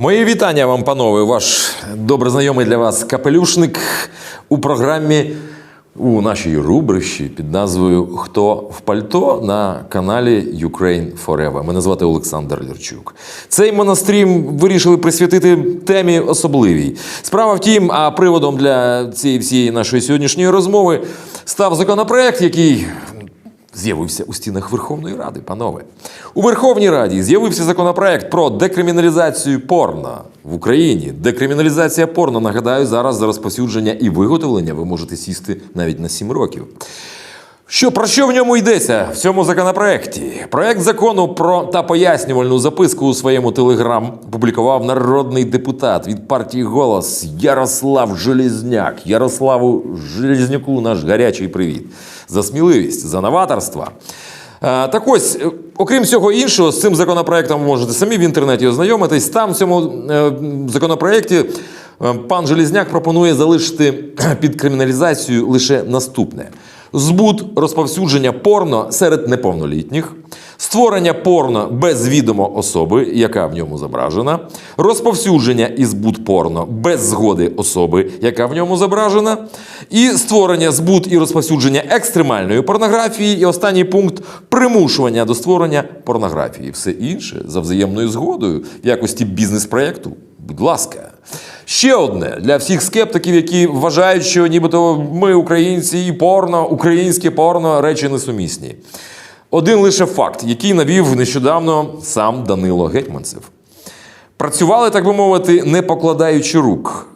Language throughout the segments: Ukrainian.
Мої вітання вам, панове. Ваш добре знайомий для вас капелюшник у програмі у нашій рубрищі під назвою Хто в пальто на каналі Ukraine Forever. Мене звати Олександр Лірчук. Цей монострім вирішили присвятити темі особливій. Справа в тім, а приводом для цієї всієї нашої сьогоднішньої розмови став законопроект, який з'явився у стінах Верховної Ради, панове. У Верховній Раді з'явився законопроект про декриміналізацію порно в Україні. Декриміналізація порно, нагадаю, зараз за розповсюдження і виготовлення ви можете сісти навіть на 7 років. Що про що в ньому йдеться в цьому законопроекті? Проект закону про та пояснювальну записку у своєму телеграм публікував народний депутат від партії Голос Ярослав Желізняк. Ярославу Желізняку наш гарячий привіт за сміливість, за новаторство. Е, Так ось, е, окрім всього іншого, з цим законопроектом можете самі в інтернеті ознайомитись. Там в цьому е, законопроекті пан Желізняк пропонує залишити під криміналізацію лише наступне: збут розповсюдження порно серед неповнолітніх, створення порно без відома особи, яка в ньому зображена, розповсюдження і збут порно без згоди особи, яка в ньому зображена, і створення, збут і розповсюдження екстремальної порнографії. І останній пункт примушування до створення порнографії. Все інше за взаємною згодою в якості бізнес-проєкту. Будь ласка. Ще одне для всіх скептиків, які вважають, що нібито ми, українці, і порно, українське порно речі несумісні. Один лише факт, який навів нещодавно сам Данило Гетьманцев. Працювали, так би мовити, не покладаючи рук.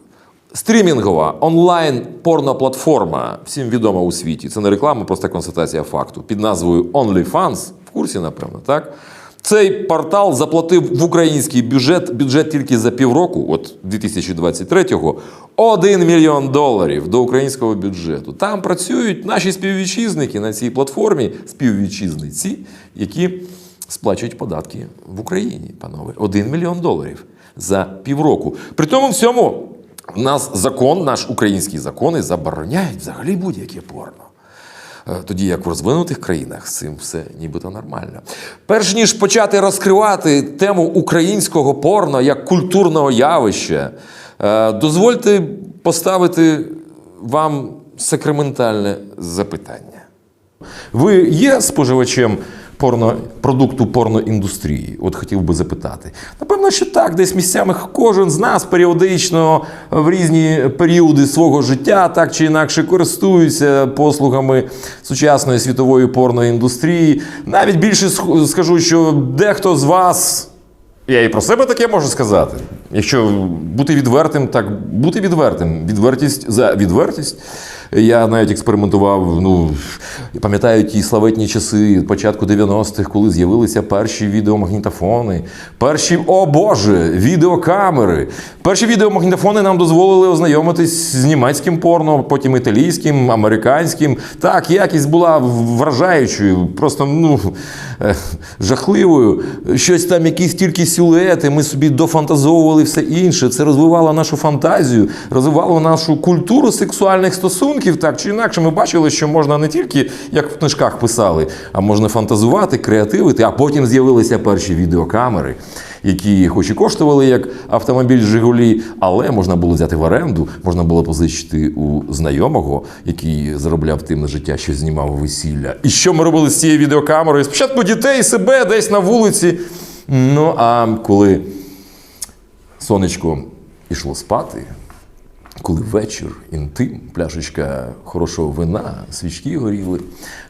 Стрімінгова онлайн порноплатформа, всім відома у світі. Це не реклама, просто констатація факту. Під назвою OnlyFans, в курсі, напевно, так? Цей портал заплатив в український бюджет бюджет тільки за півроку, от 2023-го, 1 мільйон доларів до українського бюджету. Там працюють наші співвітчизники на цій платформі, співвітчизниці, які сплачують податки в Україні, панове. 1 мільйон доларів за півроку. При тому всьому в нас закон, наш український закони забороняють взагалі будь-яке порно. Е, Тоді як в розвинутих країнах з цим все нібито нормально. Перш ніж почати розкривати тему українського порно як культурного явища, е, дозвольте поставити вам сакраментальне запитання. Ви є споживачем порно, продукту порноіндустрії? От хотів би запитати. Напевно, що так, десь місцями кожен з нас періодично в різні періоди свого життя так чи інакше користується послугами сучасної світової порноіндустрії. Навіть більше скажу, що дехто з вас. Я і про себе таке можу сказати. Якщо бути відвертим, так бути відвертим. Відвертість за відвертість. Я навіть експериментував. Ну пам'ятаю ті славетні часи початку 90-х, коли з'явилися перші відеомагнітофони, перші, о Боже, відеокамери. Перші відеомагнітофони нам дозволили ознайомитись з німецьким порно, потім італійським, американським. Так, якість була вражаючою, просто ну е, жахливою. Щось там, якісь тільки силуети, ми собі дофантазовували все інше. Це розвивало нашу фантазію, розвивало нашу культуру сексуальних стосунків. Так чи інакше, ми бачили, що можна не тільки як в книжках писали, а можна фантазувати, креативити. А потім з'явилися перші відеокамери. Які хоч і коштували як автомобіль Жигулі, але можна було взяти в оренду, можна було позичити у знайомого, який заробляв тим на життя, що знімав весілля. І що ми робили з цією відеокамерою? Спочатку дітей, себе десь на вулиці. Ну а коли сонечко йшло спати, коли вечір, інтим, пляшечка хорошого вина, свічки горіли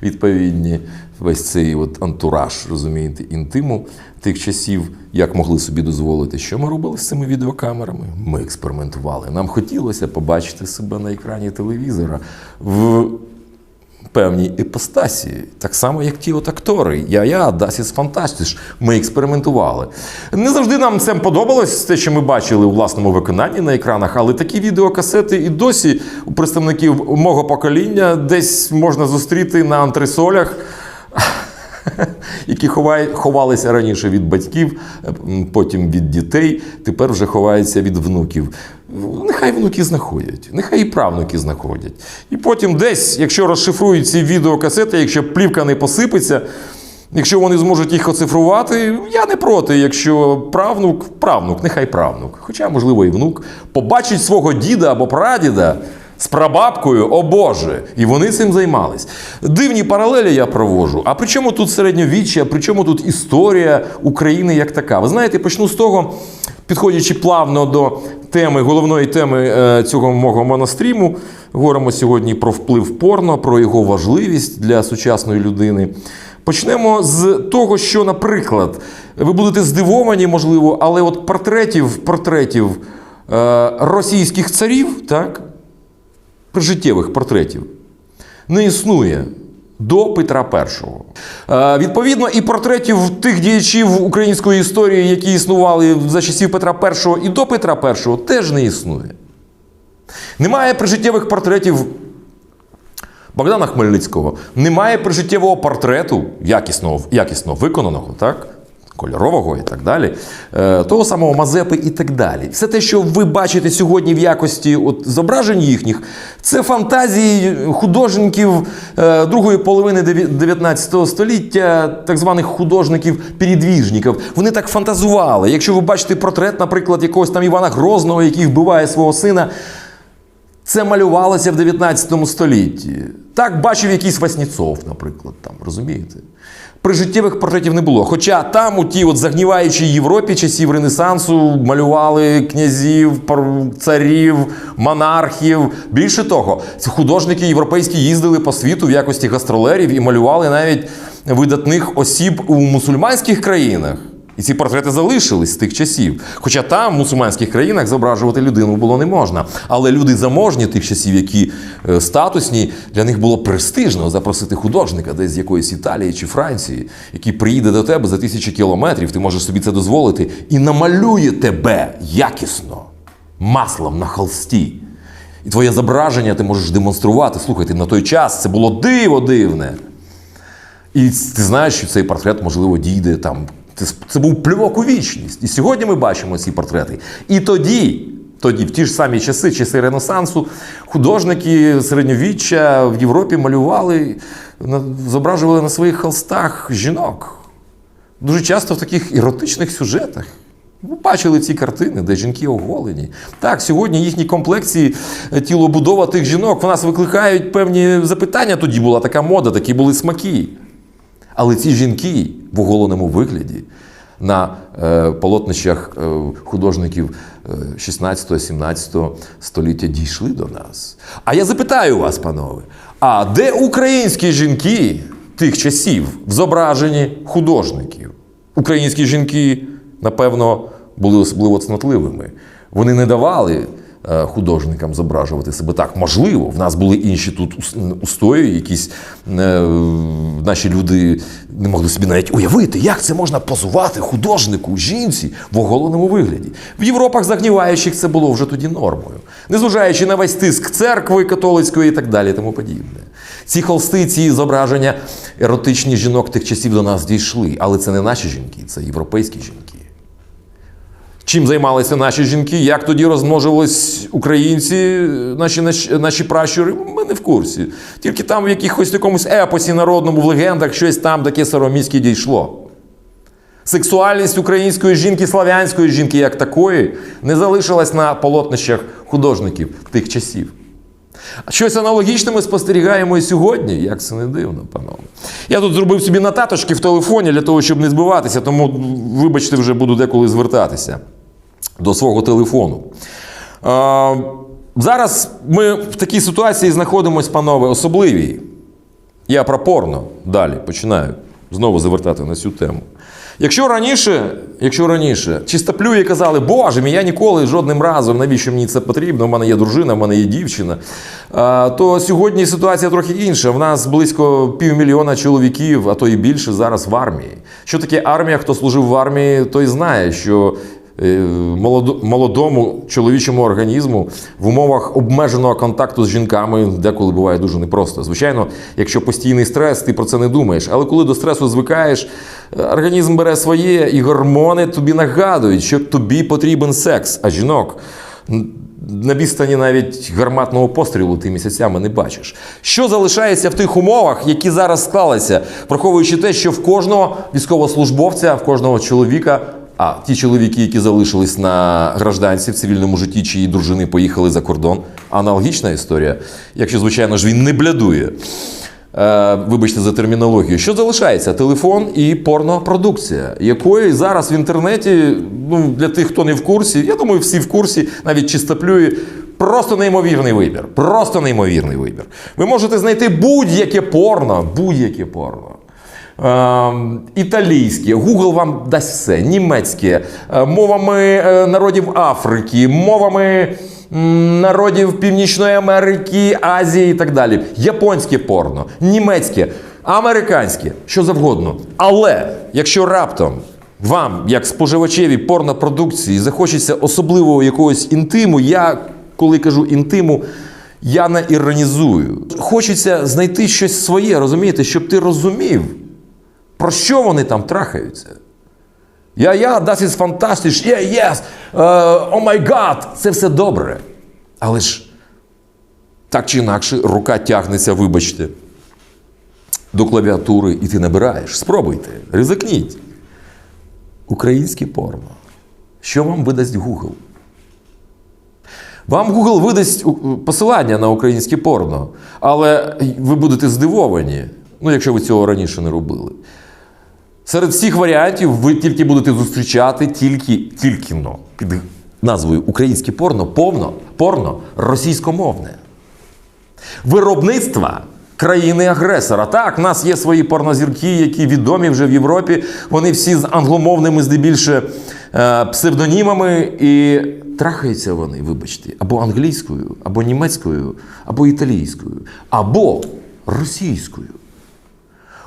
відповідні, весь цей от антураж, розумієте, інтиму тих часів, як могли собі дозволити, що ми робили з цими відеокамерами? Ми експериментували. Нам хотілося побачити себе на екрані телевізора в певній іпостасі, так само, як ті от актори. Я-я, Дасіс Фантастіш. Ми експериментували. Не завжди нам це подобалось, те, що ми бачили у власному виконанні на екранах, але такі відеокасети і досі у представників мого покоління десь можна зустріти на антресолях. Які ховалися раніше від батьків, потім від дітей, тепер вже ховаються від внуків. Нехай внуки знаходять, нехай і правнуки знаходять. І потім десь, якщо розшифрують ці відеокасети, якщо плівка не посипеться, Якщо вони зможуть їх оцифрувати, я не проти, якщо правнук, правнук, нехай правнук, хоча, можливо, і внук, побачить свого діда або прадіда з прабабкою, о Боже, і вони цим займались. Дивні паралелі я провожу. А при чому тут середньовіччя, при чому тут історія України як така? Ви знаєте, почну з того, підходячи плавно до теми, головної теми е, цього мого моностріму, говоримо сьогодні про вплив порно, про його важливість для сучасної людини. Почнемо з того, що, наприклад, ви будете здивовані, можливо, але от портретів, портретів е, російських царів, так, прижиттєвих портретів, не існує до Петра І. Е, відповідно, і портретів тих діячів української історії, які існували за часів Петра І і до Петра І, теж не існує. Немає прижиттєвих портретів Богдана Хмельницького. Немає прижиттєвого портрету, якісно якісно виконаного, так? Кольорового і так далі, е, того самого Мазепи і так далі. Все те, що ви бачите сьогодні в якості от, зображень їхніх, це фантазії художників е, другої половини 19 століття, так званих художників-передвіжників. Вони так фантазували. Якщо ви бачите портрет, наприклад, якогось там Івана Грозного, який вбиває свого сина. Це малювалося в 19 столітті. Так бачив якийсь Васніцов, наприклад, там, розумієте? Прижиттєвих портретів не було. Хоча там, у тій от загніваючій Європі часів Ренесансу, малювали князів, царів, монархів. Більше того, художники європейські їздили по світу в якості гастролерів і малювали навіть видатних осіб у мусульманських країнах. І ці портрети залишились з тих часів. Хоча там, в мусульманських країнах, зображувати людину було не можна. Але люди заможні тих часів, які е, статусні, для них було престижно запросити художника десь з якоїсь Італії чи Франції, який приїде до тебе за тисячі кілометрів, ти можеш собі це дозволити, і намалює тебе якісно, маслом на холсті. І твоє зображення ти можеш демонструвати. Слухайте, на той час це було диво дивне. І ти знаєш, що цей портрет, можливо, дійде там. Це, це був плювок у вічність. І сьогодні ми бачимо ці портрети. І тоді, тоді, в ті ж самі часи, часи Ренесансу, художники середньовіччя в Європі малювали, зображували на своїх холстах жінок. Дуже часто в таких еротичних сюжетах. Ви бачили ці картини, де жінки оголені. Так, сьогодні їхні комплекції, е, тілобудова тих жінок, в нас викликають певні запитання. Тоді була така мода, такі були смаки. Але ці жінки в оголеному вигляді на е, полотнищах е, художників е, 16-17 століття дійшли до нас. А я запитаю вас, панове, а де українські жінки тих часів в зображенні художників? Українські жінки, напевно, були особливо цнотливими. Вони не давали е, художникам зображувати себе так. Можливо, в нас були інші тут устої, якісь е, наші люди не могли собі навіть уявити, як це можна позувати художнику, жінці в оголеному вигляді. В Європах загніваючих це було вже тоді нормою, незважаючи на весь тиск церкви католицької і так далі, тому подібне. Ці холсти, ці зображення еротичні жінок тих часів до нас дійшли, але це не наші жінки, це європейські жінки. Чим займалися наші жінки? Як тоді розмножувались українці, наші, наші, пращури? Ми не в курсі. Тільки там в якихось якомусь епосі народному, в легендах, щось там таке сороміське дійшло. Сексуальність української жінки, славянської жінки, як такої, не залишилась на полотнищах художників тих часів. Щось аналогічне ми спостерігаємо і сьогодні, як це не дивно, панове. Я тут зробив собі нотаточки в телефоні для того, щоб не збиватися, тому, вибачте, вже буду деколи звертатися до свого телефону. А, зараз ми в такій ситуації знаходимося, панове, особливій. Я про порно далі починаю знову завертати на цю тему. Якщо раніше, якщо раніше чистоплюї казали, Боже мій, я ніколи жодним разом, навіщо мені це потрібно? У мене є дружина, в мене є дівчина. То сьогодні ситуація трохи інша. В нас близько півмільйона чоловіків, а то і більше зараз в армії. Що таке армія? Хто служив в армії, той знає, що е, молодому чоловічому організму в умовах обмеженого контакту з жінками деколи буває дуже непросто. Звичайно, якщо постійний стрес, ти про це не думаєш. Але коли до стресу звикаєш, е, організм бере своє, і гормони тобі нагадують, що тобі потрібен секс. А жінок на відстані навіть гарматного пострілу ти місяцями не бачиш. Що залишається в тих умовах, які зараз склалися, враховуючи те, що в кожного військовослужбовця, в кожного чоловіка, а ті чоловіки, які залишились на гражданці в цивільному житті, чиї дружини поїхали за кордон, аналогічна історія, якщо, звичайно ж, він не блядує. Е, вибачте за термінологію. Що залишається? Телефон і порнопродукція, якої зараз в інтернеті, ну для тих, хто не в курсі, я думаю, всі в курсі, навіть чистоплює. Просто неймовірний вибір. Просто неймовірний вибір. Ви можете знайти будь-яке порно, будь-яке порно. Е, італійське, Google вам дасть все, німецьке, мовами е, народів Африки, мовами народів Північної Америки, Азії і так далі. Японське порно, німецьке, американське, що завгодно. Але якщо раптом вам, як споживачеві порнопродукції, захочеться особливого якогось інтиму, я коли кажу інтиму. Я не іронізую. Хочеться знайти щось своє, розумієте, щоб ти розумів, про що вони там трахаються. Я, я, das ist fantastisch, yeah, yes, uh, oh my God, це все добре. Але ж так чи інакше, рука тягнеться, вибачте, до клавіатури і ти набираєш. Спробуйте, ризикніть. Українське порно. Що вам видасть Google? Вам Google видасть посилання на українське порно, але ви будете здивовані, ну якщо ви цього раніше не робили. Серед всіх варіантів ви тільки будете зустрічати тільки, тільки но, під назвою Українське порно, повно, порно російськомовне. Виробництва країни-агресора. Так, в нас є свої порнозірки, які відомі вже в Європі. Вони всі з англомовними, здебільше е, псевдонімами, і трахаються вони, вибачте, або англійською, або німецькою, або італійською, або російською.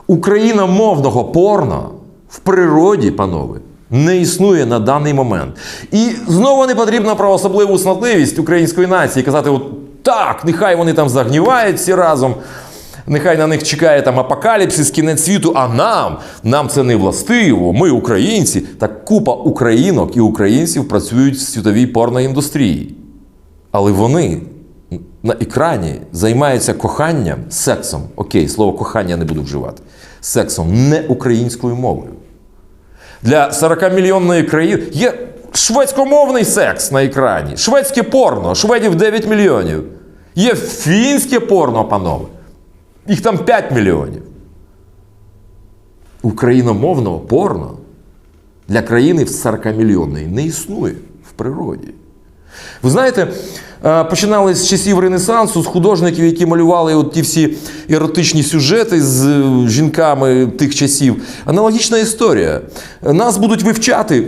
Україномовного порно в природі, панове, не існує на даний момент. І знову не потрібно про особливу снотливість української нації казати: от так, нехай вони там загнівають всі разом. Нехай на них чекає там апокаліпсис, кінець світу, а нам, нам це не властиво. Ми українці. Так купа українок і українців працюють в світовій порноіндустрії. Але вони на екрані займаються коханням, сексом. Окей, слово кохання не буду вживати. Сексом не українською мовою. Для 40-мільйонної країни є шведськомовний секс на екрані, шведське порно, шведів 9 мільйонів. Є фінське порно, панове. Їх там 5 мільйонів. Україномовного порно для країни в 40-мільйонної не існує в природі. Ви знаєте, починали з часів Ренесансу, з художників, які малювали от ті всі еротичні сюжети з е, жінками тих часів. Аналогічна історія. Нас будуть вивчати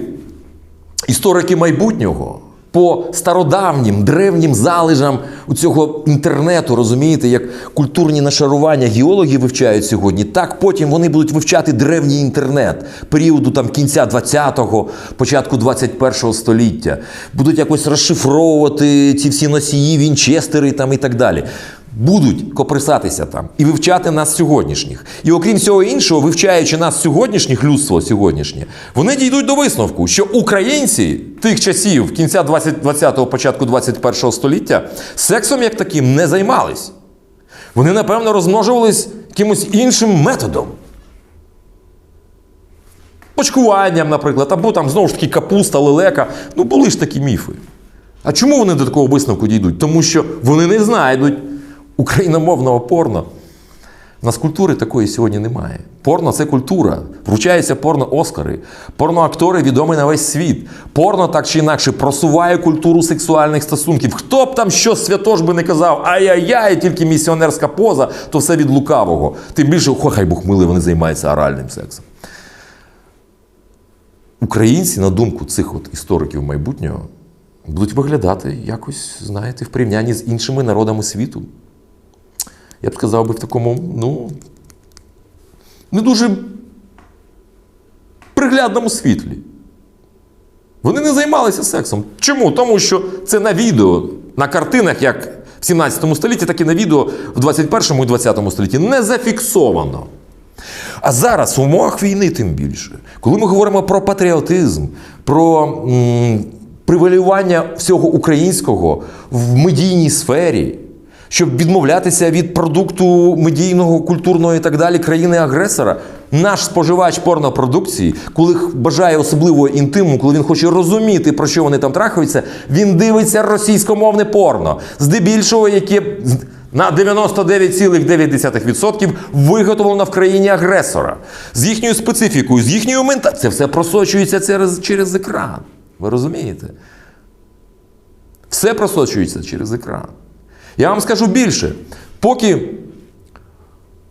історики майбутнього по стародавнім, древнім залежам у цього інтернету, розумієте, як культурні нашарування геологи вивчають сьогодні, так потім вони будуть вивчати древній інтернет періоду там кінця 20-го, початку 21-го століття. Будуть якось розшифровувати ці всі носії, вінчестери там і так далі. Будуть коприсатися там і вивчати нас сьогоднішніх. І окрім всього іншого, вивчаючи нас сьогоднішніх, людство сьогоднішнє, вони дійдуть до висновку, що українці тих часів, кінця 20 20-го, початку 21-го століття, сексом як таким не займались. Вони, напевно, розмножувались якимось іншим методом. Почкуванням, наприклад, або там знову ж таки капуста, лелека. Ну, були ж такі міфи. А чому вони до такого висновку дійдуть? Тому що вони не знайдуть україномовного порно. У нас культури такої сьогодні немає. Порно це культура. Вручаються порно-оскари. Порноактори відомі на весь світ. Порно так чи інакше просуває культуру сексуальних стосунків. Хто б там що святош би не казав, ай-яй-яй, тільки місіонерська поза, то все від лукавого. Тим більше, хай Бог милий, вони займаються оральним сексом. Українці, на думку цих от істориків майбутнього, будуть виглядати якось, знаєте, в порівнянні з іншими народами світу. Я б сказав би в такому, ну, не дуже приглядному світлі. Вони не займалися сексом. Чому? Тому що це на відео, на картинах, як в 17 столітті, так і на відео в 21 і 20 столітті не зафіксовано. А зараз, в умовах війни, тим більше, коли ми говоримо про патріотизм, про м, привалювання всього українського в медійній сфері, щоб відмовлятися від продукту медійного, культурного і так далі країни-агресора. Наш споживач порнопродукції, коли бажає особливого інтиму, коли він хоче розуміти, про що вони там трахаються, він дивиться російськомовне порно. Здебільшого, яке на 99,9% виготовлено в країні агресора. З їхньою специфікою, з їхньою мента. Це все просочується через, через екран. Ви розумієте? Все просочується через екран. Я вам скажу більше, поки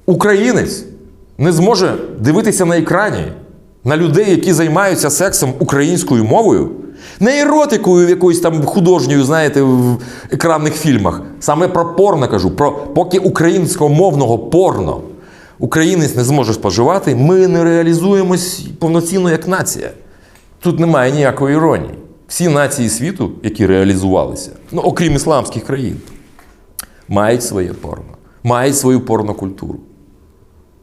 українець не зможе дивитися на екрані на людей, які займаються сексом українською мовою, не еротикою якоюсь там художньою, знаєте, в екранних фільмах. Саме про порно кажу, про поки українськомовного порно українець не зможе споживати, ми не реалізуємось повноцінно як нація. Тут немає ніякої іронії. Всі нації світу, які реалізувалися, ну окрім ісламських країн, мають своє порно, мають свою порнокультуру.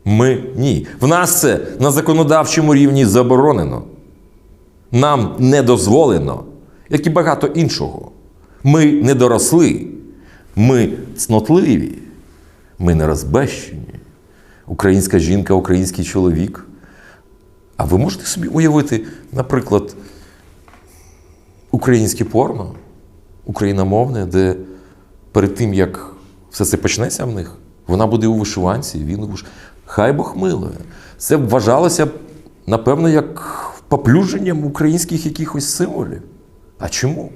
Ми ні. В нас це на законодавчому рівні заборонено. Нам не дозволено, як і багато іншого. Ми не доросли, ми цнотливі, ми не розбещені. Українська жінка, український чоловік. А ви можете собі уявити, наприклад, українське порно, україномовне, де перед тим, як все це почнеться в них, вона буде у вишиванці, він у виш... Хай Бог милує. Це вважалося, напевно, як поплюженням українських якихось символів. А чому?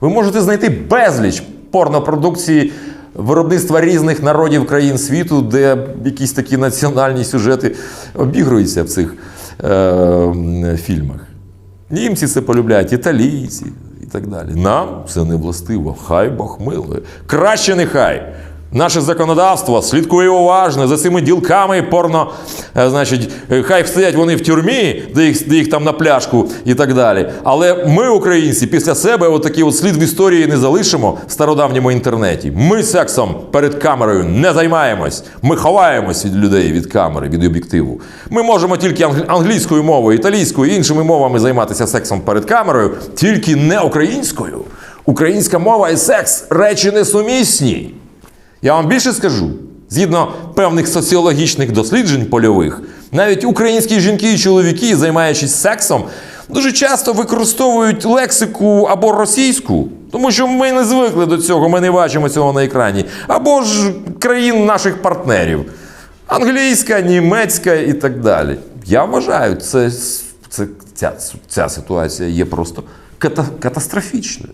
Ви можете знайти безліч порнопродукції виробництва різних народів країн світу, де якісь такі національні сюжети обігруються в цих е, фільмах. Німці це полюбляють, італійці і так далі. Нам це не властиво. Хай Бог милує. Краще нехай. Наше законодавство слідкує уважно за цими ділками порно. е, Значить, е, хай стоять вони в тюрмі, де їх, де їх там на пляшку і так далі. Але ми, українці, після себе отакий от слід в історії не залишимо в стародавньому інтернеті. Ми сексом перед камерою не займаємось. Ми ховаємось від людей, від камери, від об'єктиву. Ми можемо тільки англ- англійською мовою, італійською іншими мовами займатися сексом перед камерою, тільки не українською. Українська мова і секс речі несумісні. Я вам більше скажу. Згідно певних соціологічних досліджень польових, навіть українські жінки і чоловіки, займаючись сексом, дуже часто використовують лексику або російську, тому що ми не звикли до цього, ми не бачимо цього на екрані, або ж країн наших партнерів. Англійська, німецька і так далі. Я вважаю, це, це, ця, ця ситуація є просто ката, катастрофічною.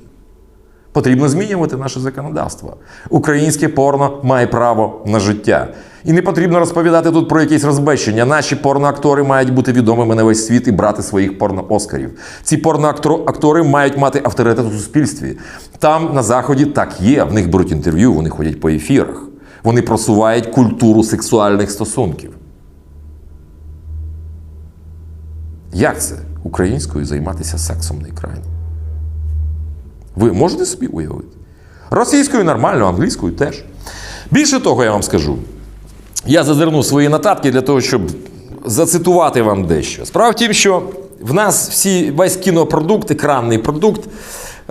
Потрібно змінювати наше законодавство. Українське порно має право на життя. І не потрібно розповідати тут про якісь розбещення. Наші порноактори мають бути відомими на весь світ і брати своїх порно-оскарів. Ці порноактори мають мати авторитет у суспільстві. Там на заході так є. В них беруть інтерв'ю, вони ходять по ефірах. Вони просувають культуру сексуальних стосунків. Як це українською займатися сексом на екрані? Ви можете собі уявити? Російською нормально, англійською теж. Більше того, я вам скажу. Я зазирнув свої нотатки для того, щоб зацитувати вам дещо. Справа в тім, що в нас всі, весь кінопродукт, екранний продукт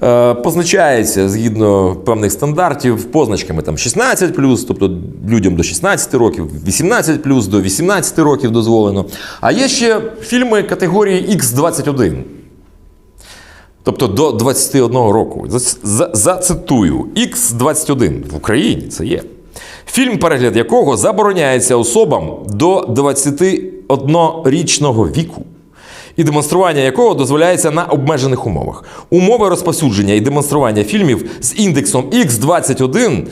е, позначається згідно певних стандартів позначками там 16, тобто людям до 16 років, 18 до 18 років дозволено. А є ще фільми категорії X21. Тобто до 21 року. За- за- Зацитую: X21 в Україні це є. Фільм, перегляд якого забороняється особам до 21-річного віку. І демонстрування якого дозволяється на обмежених умовах. Умови розповсюдження і демонстрування фільмів з індексом X21 е,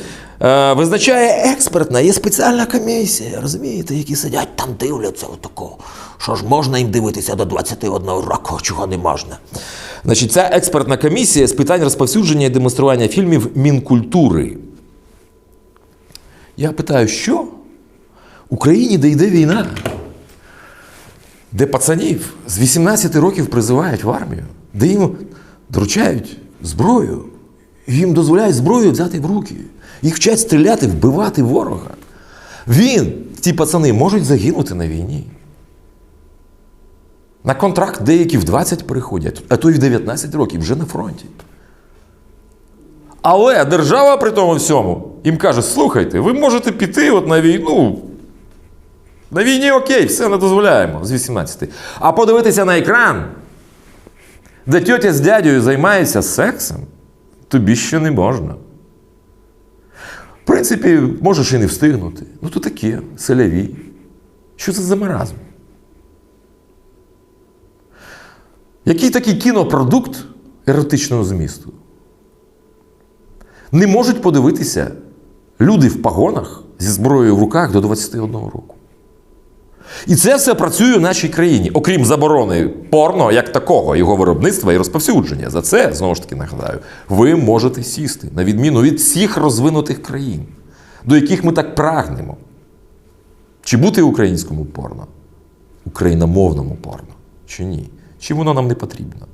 визначає експертна, є спеціальна комісія, розумієте, які сидять там, дивляться отако. Що ж можна їм дивитися до 21 року, чого не можна. Значить, ця експертна комісія з питань розповсюдження і демонстрування фільмів Мінкультури. Я питаю, що? Україні, де йде війна, де пацанів з 18 років призивають в армію, де їм доручають зброю, їм дозволяють зброю взяти в руки. Їх вчать стріляти, вбивати ворога. Він, ці пацани, можуть загинути на війні. На контракт деякі в 20 переходять, а то й в 19 років вже на фронті. Але держава при тому всьому їм каже: слухайте, ви можете піти от на війну. На війні окей, все не дозволяємо з 18. А подивитися на екран, де тьотя з дядьою займається сексом, тобі ще не можна. Принципі, можеш і не встигнути. Ну то таке, селяві. Що це за маразм? Який такий кінопродукт еротичного змісту? Не можуть подивитися люди в пагонах зі зброєю в руках до 21 року. І це все працює в нашій країні, окрім заборони порно як такого, його виробництва і розповсюдження. За це, знову ж таки нагадаю, ви можете сісти, на відміну від всіх розвинутих країн, до яких ми так прагнемо. Чи бути українському порно, україномовному порно, чи ні? Чи воно нам не потрібно?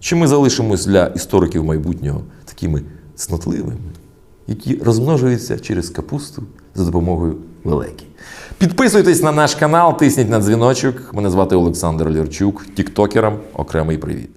Чи ми залишимось для істориків майбутнього такими цнотливими, які розмножуються через капусту за допомогою великій? Підписуйтесь на наш канал, тисніть на дзвіночок. Мене звати Олександр Лірчук, тіктокерам окремий привіт.